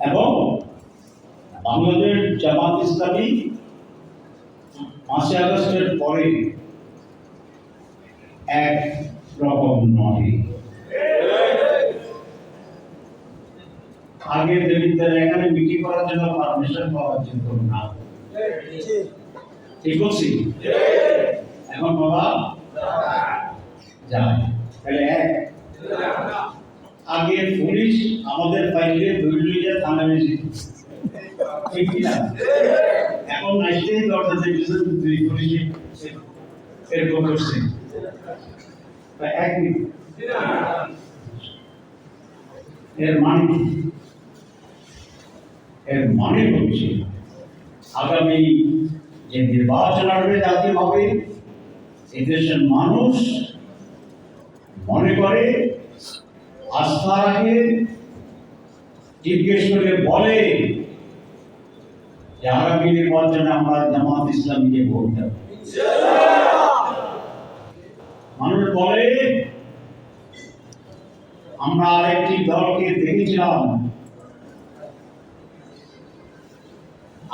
এবং বাংলাদেশ জামাত ইসলামী পাঁচই আগস্টের পরে এক রকম নয়। আগে দেবিদ্যার এখানে মিটিং করার জন্য পারমিশন পাওয়া যেত না। ঠিক বলছি? এখন বাবা যায় তাহলে এক। আগে পুলিশ আমাদের বাইরে দৈর্ঘ্য থানায় যেত ঠিক না এখন আসতেই দরজা দুই পুলিশে এরকম করছে। এক মিনিট। এর মানে এর মানে হচ্ছে আগামী যে নির্বাচন আসবে হবে এদেশের মানুষ মনে করে আস্থা রাখে জিজ্ঞেস করে বলে যে আগামী নির্বাচনে আমরা জামাত ইসলামীকে ভোট দেব। মানুষ বলে, আমরা আরেকটি দলকে দেখেছিলাম।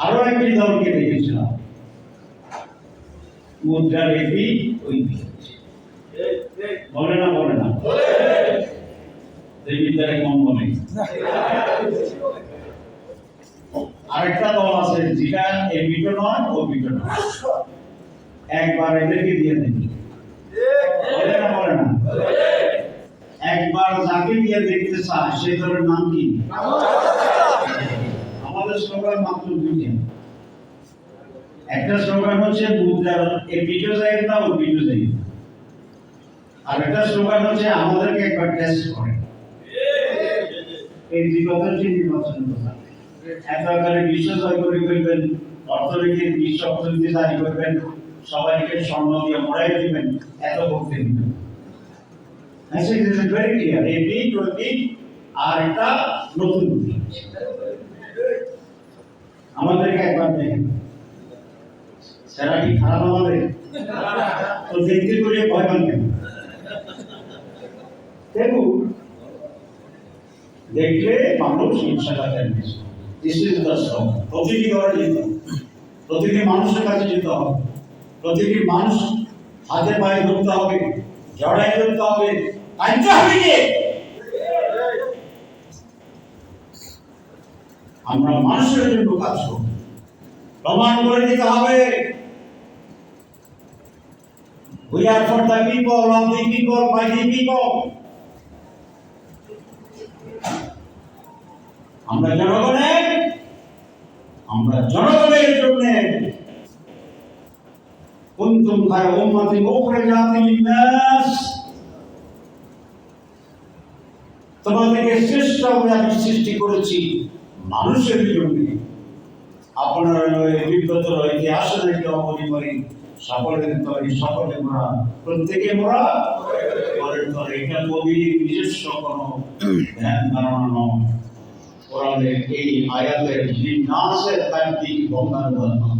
আরও একটি দলকে দেখেছিলাম। মুদ্রার এপি ওই বলে না বলে না। আরেকটা দল আছে যেটা এই নয়, ও নয়। একবার এদেরকে দিয়ে দেখি বলে না না। একবার যাকে দিয়ে দেখতে চায় দলের নাম কি? আমাদের মাত্র একটা হচ্ছে মুদ্রার যাই না, ও না আর একটা হচ্ছে, আমাদেরকে একবার টেস্ট করে। এই দ্বিগতটি নির্বাচন কথা একাকারে বিশ্ব জয় করে ফেলবেন অর্থনীতির বিশ্ব অর্থনীতি জারি করবেন, সবাইকে স্বর্ণ দিয়ে মোড়াই দিবেন, এত করতে দিবেন। মেসেজ ইজ আর এটা নতুন আমাদেরকে একবার দেখেন সেরা কি খারাপ আমাদের? দেখুন দেখলে মানুষ ইনশাল্লাহ দিস ইজ দ্য প্রতিটি ঘরে যেতে প্রতিটি মানুষের কাছে যেতে হবে। প্রতিটি মানুষ হাতে পায়ে ধরতে হবে জড়াই ধরতে হবে। কাঁদতে হবে আমরা মানুষের জন্য কাজ করব। প্রমাণ করে দিতে হবে। We are for the people, of the people, by the people. আমরা জনগণের আমরা জনগণের জন্য তোমাদেরকে শ্রেষ্ঠ সৃষ্টি করেছি মানুষের জন্য। আপনারা বিব্রত ইতিহাসে নাকি অপরিমাণী সকলের তরে সকলে মোরা প্রত্যেকে মোরা পরের তরে এটা কবির নিজস্ব কোনো ধ্যান ধারণা নয়। কোরআনের এই আয়াতের লিনাসের তাকদিক বঙ্গানুবাদ